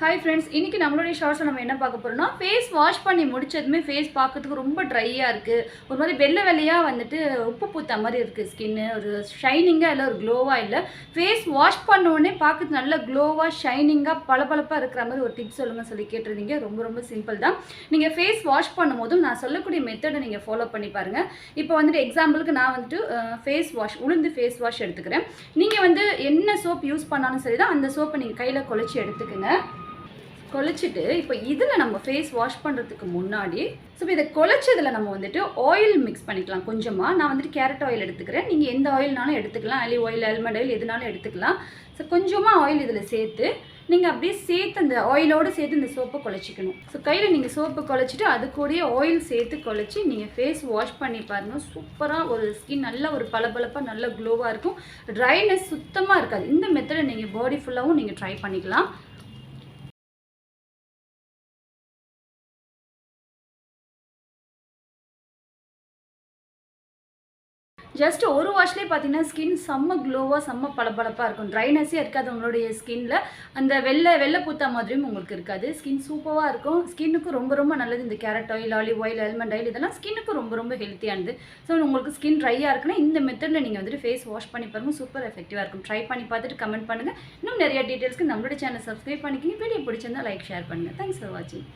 Hi friends இன்னைக்கு நம்மளுடைய ஷார்ட்ஸில் நம்ம என்ன பார்க்க போகிறோம்னா ஃபேஸ் வாஷ் பண்ணி முடிச்சதுமே ஃபேஸ் பார்க்கறதுக்கு ரொம்ப ட்ரையாக இருக்குது ஒரு மாதிரி வெள்ளை வெள்ளையாக வந்துட்டு உப்பு பூத்த மாதிரி இருக்குது ஸ்கின்னு ஒரு ஷைனிங்காக இல்லை ஒரு க்ளோவாக இல்லை. ஃபேஸ் வாஷ் பண்ண உடனே பார்க்கறது நல்ல க்ளோவாக ஷைனிங்காக பளபளப்பாக இருக்கிற மாதிரி ஒரு டிப்ஸ் சொல்லுங்கள் சொல்லி கேட்டிருந்தீங்க. ரொம்ப ரொம்ப சிம்பிள் தான். நீங்கள் ஃபேஸ் வாஷ் பண்ணும்போதும் நான் சொல்லக்கூடிய மெத்தடை நீங்கள் ஃபாலோ பண்ணி பாருங்கள் இப்போ வந்துட்டு எக்ஸாம்பிளுக்கு நான் வந்துட்டு ஃபேஸ் வாஷ் உளுந்து ஃபேஸ் வாஷ் எடுத்துக்கிறேன். நீங்கள் வந்து என்ன சோப் யூஸ் பண்ணாலும் சரி தான் அந்த சோப்பை நீங்கள் கையில் குழச்சி எடுத்துக்கோங்க. குழச்சிட்டு இப்போ இதில் நம்ம ஃபேஸ் வாஷ் பண்ணுறதுக்கு முன்னாடி ஸோ இதை குழச்சதில் நம்ம வந்துட்டு ஆயில் மிக்ஸ் பண்ணிக்கலாம். கொஞ்சமாக நான் வந்துட்டு கேரட் ஆயில் எடுத்துக்கிறேன். நீங்கள் எந்த ஆயில்னாலும் எடுத்துக்கலாம். அலி ஆயில் ஆல்மண்ட் ஆயில் எதுனாலும் எடுத்துக்கலாம். ஸோ கொஞ்சமாக ஆயில் இதில் சேர்த்து நீங்கள் அப்படியே சேர்த்து அந்த ஆயிலோடு சேர்த்து இந்த சோப்பை குழச்சிக்கணும் ஸோ கையில் நீங்கள் சோப்பு குழச்சிட்டு அது கூடயே ஆயில் சேர்த்து குழச்சி நீங்கள் ஃபேஸ் வாஷ் பண்ணி பாருங்கள் சூப்பராக ஒரு ஸ்கின் நல்ல ஒரு பளபளப்பாக நல்ல க்ளோவாக இருக்கும். ட்ரைனஸ் சுத்தமாக இருக்காது. இந்த மெத்தடை நீங்கள் பாடி ஃபுல்லாகவும் நீங்கள் ட்ரை பண்ணிக்கலாம். ஜஸ்ட் ஒரு வாஷ்லேயே பார்த்தீங்கன்னா ஸ்கின் செம்ம க்ளோவாக செம்ம பளபளப்பாக இருக்கும். ட்ரைனஸே இருக்காது உங்களுடைய ஸ்கின்ல அந்த வெள்ளை வெள்ளை பூத்தா மாதிரியும் உங்களுக்கு இருக்காது. ஸ்கின் சூப்பராக இருக்கும். ஸ்கின்னுக்கு ரொம்ப ரொம்ப நல்லது. இந்த carrot oil olive oil almond oil இதெல்லாம் ஸ்கின்னுக்கு ரொம்ப ரொம்ப ஹெல்த்தியானது ஸோ உங்களுக்கு ஸ்கின் ட்ரையாக இருக்குன்னா இந்த மெத்தடில் நீங்கள் வந்துட்டு ஃபேஸ் வாஷ் பண்ணி பாருங்கள் சூப்பர் எஃபெக்டிவாக இருக்கும். ட்ரை பண்ணி பார்த்துட்டு கமெண்ட் பண்ணுங்கள் இன்னும் நிறைய டீட்டெயில்ஸ்க்கு நம்மளோட சேனல் சப்ஸ்கிரைப் பண்ணிக்கிங்க. வீடியோ பிடிச்சிருந்தா லைக் ஷேர் பண்ணுங்கள் தேங்க்ஸ் ஃபார் வாட்சிங்